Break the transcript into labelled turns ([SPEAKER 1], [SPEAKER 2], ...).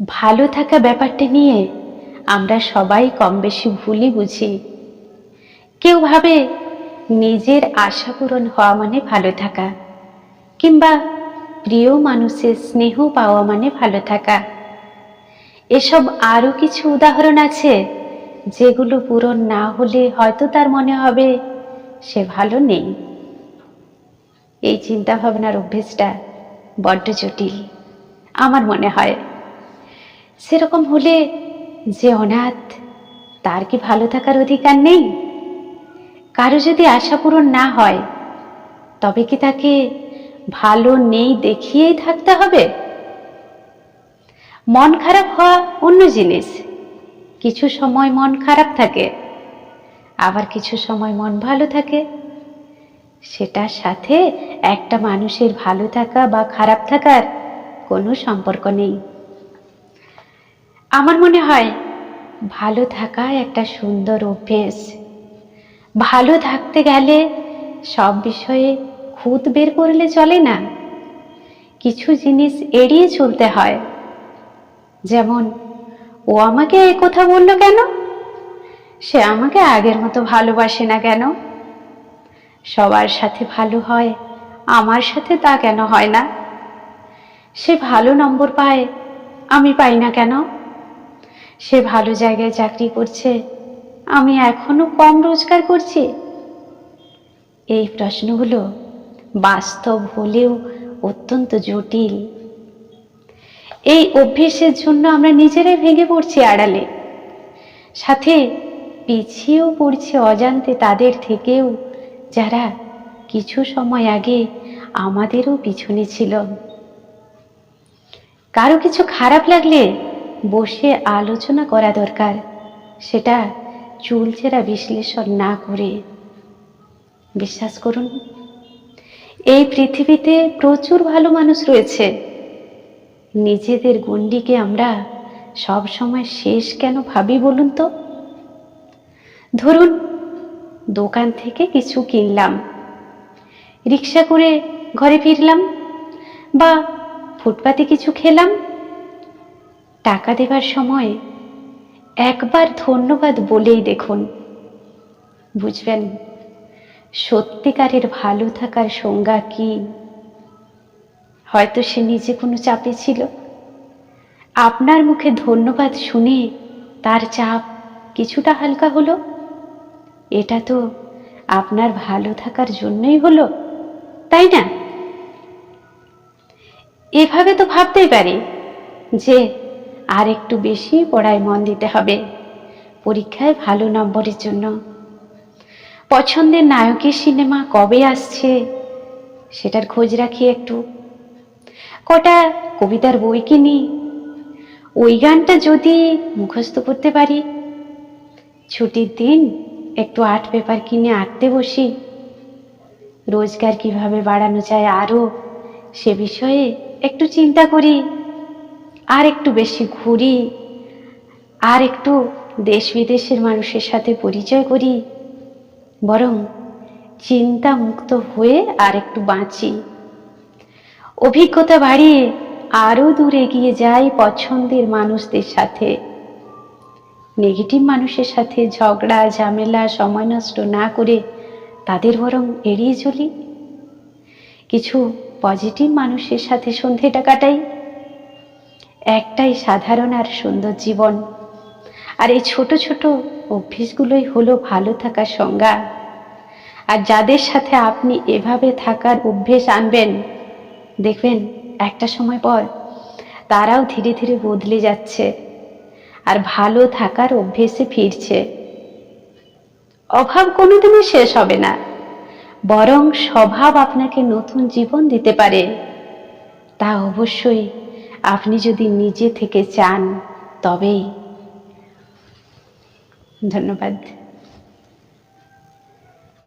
[SPEAKER 1] ভালো থাকা ব্যাপারটা নিয়ে আমরা সবাই কম বেশি ভুলই বুঝি। কেউ ভাবে নিজের আশা পূরণ হওয়া মানে ভালো থাকা, কিংবা প্রিয় মানুষের স্নেহ পাওয়া মানে ভালো থাকা। এসব আরও কিছু উদাহরণ আছে যেগুলো পূরণ না হলে হয়তো তার মনে হবে সে ভালো নেই। এই চিন্তাভাবনার অভ্যেসটা বড্ড জটিল, আমার মনে হয়। সেরকম হলে যে অনাথ, তার কি ভালো থাকার অধিকার নেই? কারও যদি আশা পূরণ না হয়, তবে কি তাকে ভালো নেই দেখিয়েই থাকতে হবে? মন খারাপ হওয়া অন্য জিনিস। কিছু সময় মন খারাপ থাকে, আবার কিছু সময় মন ভালো থাকে। সেটার সাথে একটা মানুষের ভালো থাকা বা খারাপ থাকার কোনো সম্পর্ক নেই। আমার মনে হয় ভালো থাকা একটা সুন্দর অভ্যেস। ভালো থাকতে গেলে সব বিষয়ে খুঁত বের করলে চলে না। কিছু জিনিস এড়িয়ে চলতে হয়। যেমন, ও আমাকে এই কথা বলল কেন? সে আমাকে আগের মতো ভালোবাসে না কেন? সবার সাথে ভালো হয়, আমার সাথে তা কেন হয় না? সে ভালো নম্বর পায়, আমি পাই না কেন? সে ভালো জায়গায় চাকরি করছে। আমি এখনও কম রোজগার করছি। এই প্রশ্নগুলো বাস্তব হলেও অত্যন্ত জটিল। এই অভ্যেসের জন্য আমরা নিজেরাই ভেঙে পড়ছি আড়ালে। সাথে পিছিয়েও পড়ছে অজান্তে তাদের থেকেও, যারা কিছু সময় আগে আমাদেরও পিছনে ছিল। কারও কিছু খারাপ লাগলে বসে আলোচনা করা দরকার। সেটা চুলচেরা বিশ্লেষণ না করে। বিশ্বাস করুন, এই পৃথিবীতে প্রচুর ভালো মানুষ রয়েছে। নিজেদের গণ্ডিকে আমরা সব সময় শেষ কেন ভাবি বলুন তো? ধরুন, দোকান থেকে কিছু কিনলাম। রিক্সা করে ঘরে ফিরলাম বা ফুটপাতে কিছু খেলাম। টাকা দেবার সময় একবার ধন্যবাদ বলেই দেখুন। বুঝবেন, সত্যিকারের ভালো থাকার সংজ্ঞা কি? হয়তো সে নিজে কোনো চাপে ছিল। আপনার মুখে ধন্যবাদ শুনে তার চাপ কিছুটা হালকা হলো। এটা তো আপনার ভালো থাকার জন্যই হলো, তাই না? এভাবে তো ভাবতেই পারি যে আর একটু বেশি পড়ায় মন দিতে হবে। পরীক্ষায় ভালো নম্বরের জন্য। পছন্দের নায়কের সিনেমা কবে আসছে, সেটার খোঁজ রাখি একটু। কটা কবিতার বই কিনি, ওই গানটা যদি মুখস্থ করতে পারি। ছুটির দিন একটু আর্ট পেপার কিনে আঁকতে বসি। রোজগার কীভাবে বাড়ানো যায় আরও, সে বিষয়ে একটু চিন্তা করি। আর একটু বেশি ঘুরি, আর একটু দেশ বিদেশের মানুষের সাথে পরিচয় করি, বরং চিন্তা মুক্ত হয়ে আর একটু বাঁচি। অভিজ্ঞতা বাড়িয়ে আরও দূরে এগিয়ে যাই পছন্দের মানুষদের সাথে। নেগেটিভ মানুষের সাথে ঝগড়া, ঝামেলা, সময় নষ্ট না করে তাদের বরং এড়িয়ে চলি। কিছু পজিটিভ মানুষের সাথে সন্ধেটা কাটাই। একটাই সাধারণ আর সুন্দর জীবন। আর এই ছোট ছোট অভ্যেসগুলোই হলো ভালো থাকার সংজ্ঞা। আর যাদের সাথে আপনি এভাবে থাকার অভ্যেস আনবেন, দেখবেন একটা সময় পর তারাও ধীরে ধীরে বদলে যাচ্ছে আর ভালো থাকার অভ্যেসে ফিরছে। অভাব কোনোদিনই শেষ হবে না, বরং স্বভাব আপনাকে নতুন জীবন দিতে পারে। তা অবশ্যই আপনি যদি নিজে থেকে চান তবেই। ধন্যবাদ।